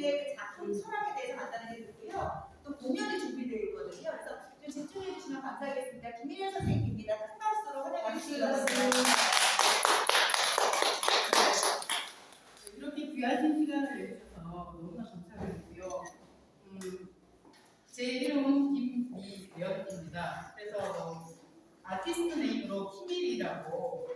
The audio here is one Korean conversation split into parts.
개인의 작품 철학에 대해서 만나는 게 있고요. 또 공연이 준비되어 있거든요. 그래서 좀 집중해 주시면 감사하겠습니다. 김민현 선생님입니다. 큰 박수로 환영해 주시기 바랍니다. 이렇게 귀하신 시간을 내주셔서 너무나 감사드리고요. 음, 제 이름은 김미연입니다. 그래서 아티스트 네임으로 키밀이라고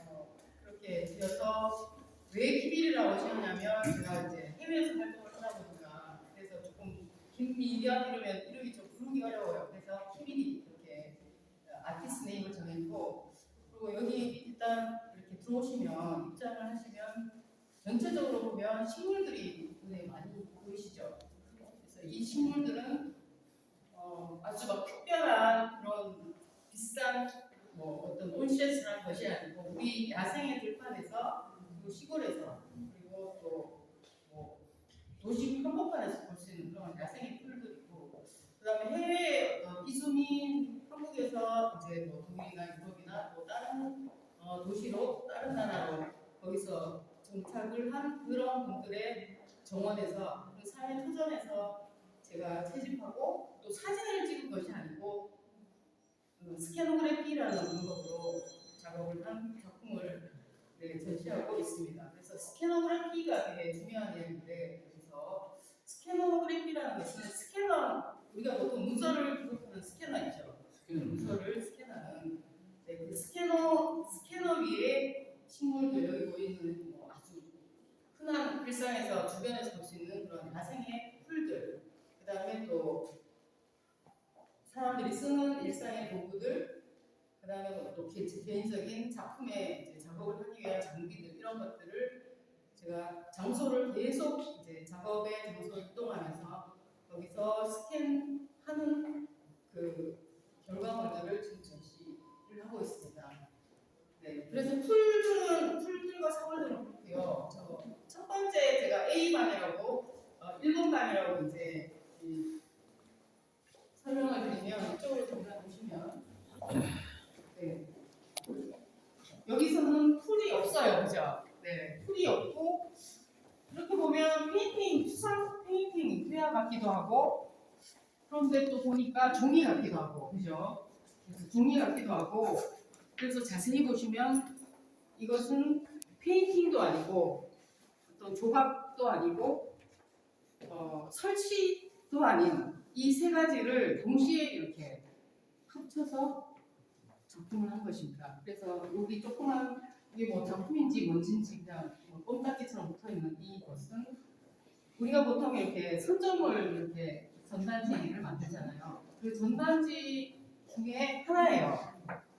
어, 그렇게 지어서 왜 키밀이라고 지었냐면 제가 이제 해외에서 활동을 하다 보니까 그래서 조금 김미연 이러면 이름이 좀 부르기 어려워요. 그래서 키밀이 이렇게 아티스트 네임을 정했고 그리고 여기 일단 이렇게 들어오시면 입장을 하시면 전체적으로 보면 식물들이 눈에 많이 보이시죠. 그래서 이 식물들은 어, 아주 막 특별한 그런 비싼 뭐 어떤 온셰스라는 것이 아니고 우리 야생의 들판에서 그리고 시골에서 그리고 또 뭐 도시 한복판에서 볼 수 있는 그런 야생의 풀들이고 그다음에 해외 어떤 이주민 한국에서 이제 뭐 독일이나 유럽이나 뭐 다른 어, 도시로 다른 나라로 거기서 정착을 한 그런 분들의 정원에서 그 사회 터전에서 제가 채집하고 또 사진을 찍은 것이 아니고 그 스캐노그래피라는 방법으로 작업을 한 작품을 네, 전시하고 있습니다. 그래서 스캐노그래피가 되게 중요한 얘기인데 여기서 스캐노그래피라는 것은 우리가 보통 문서를 기록하는 스캐너 있죠. 문서를 스캔하는. 네, 그 스캐너 스캐너 위에 식물들 여기 보이는 뭐 아주 흔한 일상에서 주변에서 볼 수 있는 그런 야생의 풀들. 그 다음에 또 사람들이 쓰는 일상의 도구들. 그 다음에 뭐또 개, 개인적인 작품에 이제 작업을 하기 위한 장비들 이런 것들을 제가 장소를 계속 이제 작업의 장소를 이동하면서 거기서 스캔하는 그 결과물들을 지금 전시를 하고 있습니다. 네, 그래서 풀들은 풀들과 사물들은 그렇고요. 저 첫 번째 제가 A 반이라고 어, 1번 반이라고 이제 이 설명을 드리면 이쪽으로 잠깐 보시면 네. 여기서는 풀이 없어요, 그죠? 네, 풀이 없고 이렇게 보면 페인팅, 수상 페인팅 회화 같기도 하고 그런데 또 보니까 종이 같기도 하고, 그죠? 그래서 종이 같기도 하고 그래서 자세히 보시면 이것은 페인팅도 아니고 어떤 조각도 아니고 어, 설치도 아닌 이 세 가지를 동시에 이렇게 합쳐서 작품을 한 것입니다. 그래서 여기 조그만 이게 뭐 작품인지 뭔지인지 그냥 뭐 껌딱지처럼 붙어 있는 이것은 우리가 보통 이렇게 선점을 이렇게 전단지를 만들잖아요. 그 전단지 중에 하나예요.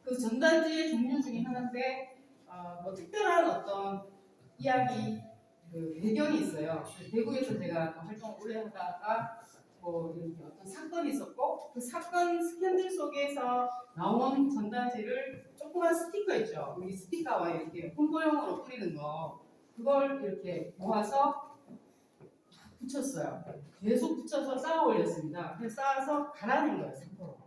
그 전단지의 종류 중에 하나인데 어, 뭐 특별한 어떤 이야기 그 배경이 있어요. 그 대구에서 제가 그 활동을 오래 하다가 뭐 이렇게 어떤 사건이 있었고 그 사건 스캔들 속에서 나온 전단지를 조그만 스티커 있죠. 우리 스티커와 이렇게 홍보용으로 뿌리는 거 그걸 이렇게 모아서 붙였어요. 계속 붙여서 쌓아 올렸습니다. 그래서 쌓아서 갈아낸 거예요, 상포로.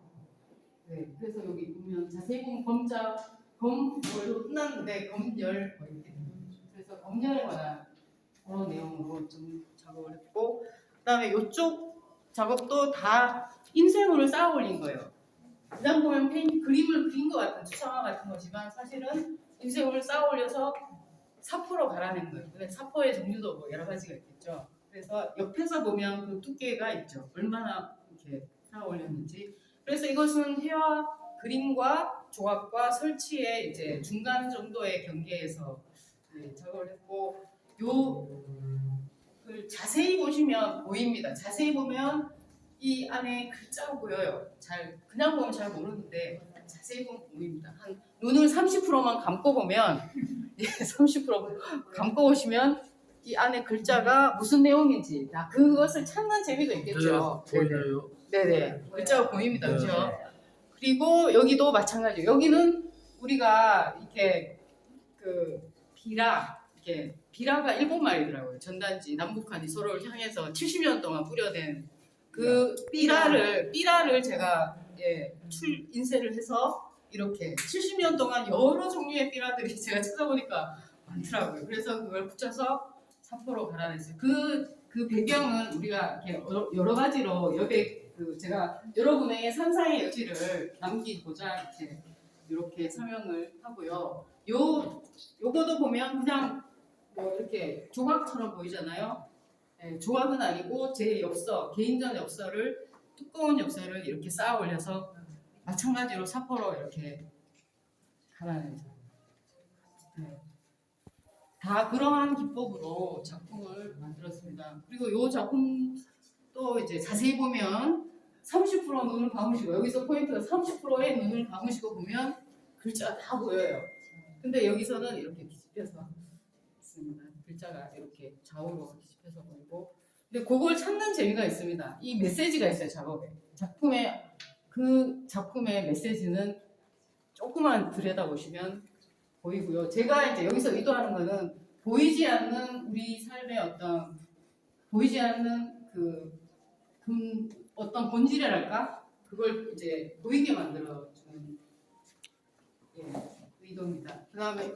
네, 그래서 여기 보면 자세히 보면 검자 검월로 끝났는데 검열 뭐 이렇게 그래서 검열에 관한 그런 내용으로 좀 작업을 했고 그다음에 이쪽 작업도 다 인쇄물을 쌓아 올린 거예요. 그냥 보면 페인 그림을 그린 것 같은 추상화 같은 거지만 사실은 인쇄물을 쌓아 올려서 사포로 갈아낸 거예요. 근데 사포의 종류도 뭐 여러 가지가 있겠죠. 그래서 옆에서 보면 그 두께가 있죠. 얼마나 이렇게 쌓아 올렸는지. 그래서 이것은 회화 그림과 조각과 설치의 이제 중간 정도의 경계에서 네, 작업을 했고 요그 자세히 보시면 보입니다. 자세히 보면 이 안에 글자가 보여요. 잘 그냥 보면 잘 모르는데 자세히 보면 보입니다. 한 눈을 30%만 감고 보면 예, 30% 감고 보시면 이 안에 글자가 무슨 내용인지 다 그것을 찾는 재미가 있겠죠. 네, 보이나요? 네네 글자가 보입니다. 네. 그렇죠? 그리고 여기도 마찬가지예요. 여기는 우리가 이렇게 그 비라 이렇게 비라가 일본 말이더라고요. 전단지 남북한이 서로를 향해서 70년 동안 뿌려댄 그 삐라를 삐라를 제가 예, 출 인쇄를 해서 이렇게 70년 동안 여러 종류의 삐라들이 제가 찾아보니까 많더라고요. 그래서 그걸 붙여서 사포로 갈아냈어요. 그 그 배경은 우리가 여러- 가지로 여백 그 제가 여러분의 상상의 여지를 남기고자 이렇게 이렇게 설명을 하고요. 요 요거도 보면 그냥 뭐 이렇게 조각처럼 보이잖아요. 예, 조각은 아니고 제 엽서 개인전 엽서를 두꺼운 엽서를 이렇게 쌓아 올려서 마찬가지로 사포로 이렇게 갈아내죠. 네. 다 그러한 기법으로 작품을 만들었습니다. 그리고 이 작품 또 이제 자세히 보면 30% 눈을 감으시고 여기서 포인트가 30%의 눈을 감으시고 보면 글자가 다 보여요. 근데 여기서는 이렇게 뒤집혀서 있습니다. 글자가 이렇게 좌우로 뒤집혀서 보이고 근데 그걸 찾는 재미가 있습니다. 이 메시지가 있어요 작업에. 작품의 그 작품의 메시지는 조금만 들여다보시면 보이고요. 제가 이제 여기서 의도하는 거는 보이지 않는 우리 삶의 어떤 보이지 않는 그 금, 어떤 본질이랄까 그걸 이제 보이게 만들어 주는 예, 의도입니다. 그다음에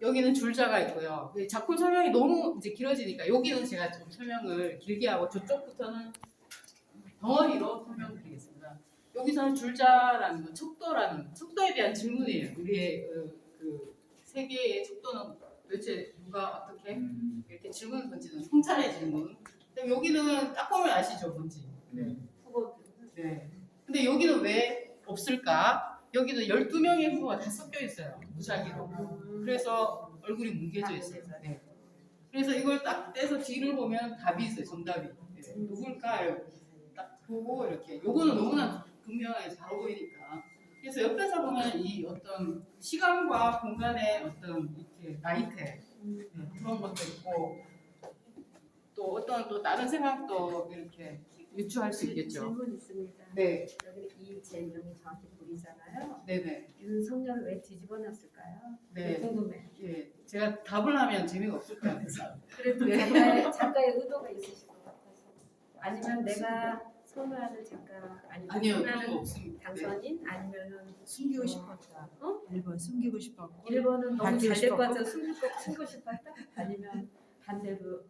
여기는 줄자가 있고요. 그 작품 설명이 너무 이제 길어지니까 여기는 제가 좀 설명을 길게 하고 저쪽부터는 덩어리로 설명드리겠습니다. 여기서는 줄자라는 건 척도라는 척도에 대한 질문이에요. 우리의 그, 그 세계의 척도는 도대체 누가 어떻게 이렇게 질문을 던지는 성찰의 질문. 근데 여기는 딱 보면 아시죠, 뭔지. 네. 네. 근데 여기는 왜 없을까? 여기는 12명의 후보가 다 섞여 있어요. 무작위로. 그래서 얼굴이 뭉개져 있어요. 네. 그래서 이걸 딱 떼서 뒤를 보면 답이 있어요. 정답이. 네. 누굴까? 이렇게 딱 보고 이렇게. 요거는 너무나 분명하게 잘 보이니까. 그래서 옆에서 보면 이 어떤 시간과 공간의 어떤 이렇게 나이테 네, 그런 것도 있고 또 어떤 또 다른 생각도 이렇게 유추할 수 있겠죠. 질문 있습니다. 네, 여기 이 제목이 정확히 보이잖아요. 네네. 윤석열을 왜 뒤집어 놨을까요? 네. 궁금해. 예, 제가 답을 하면 재미가 없을 것 같아서. 그래도 작가의, 작가의 의도가 있으실 것 같아서. 아니면 내가 선호하는 작가 아니면 아니요, 그런 거 없습니다. 네. 당선인 아니면은 숨기고 어. 싶었다. 어? 1번 숨기고 싶었고 1번은 너무 잘 될것 싶었고? 같아서 숨기고 숨고 싶었다. 아니면 반대로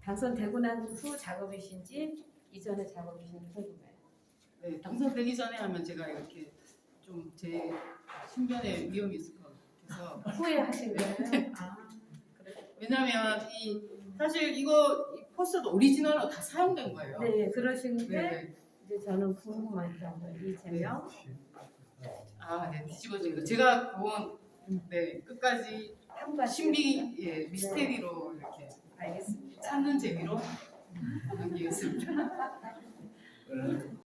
당선되고 난 후 작업이신지 이전의 작업이신지 궁금해요. 네, 당선되기 전에 하면 제가 이렇게 좀 제 신변에 위험이 있을 것 같아서. 후회하신 거예요? 아, 그래. 왜냐면 이 사실 이거 이 포스터도 오리지널로 다 사용된 거예요. 네, 그러신데 네, 네. 이제 저는 궁금했던 거예요. 이 제명 아, 네, 뒤집어진 거. 제가 그건 네 끝까지 신비 예 미스테리로 이렇게 알겠습니다. 찾는 재미로 남기겠습니다.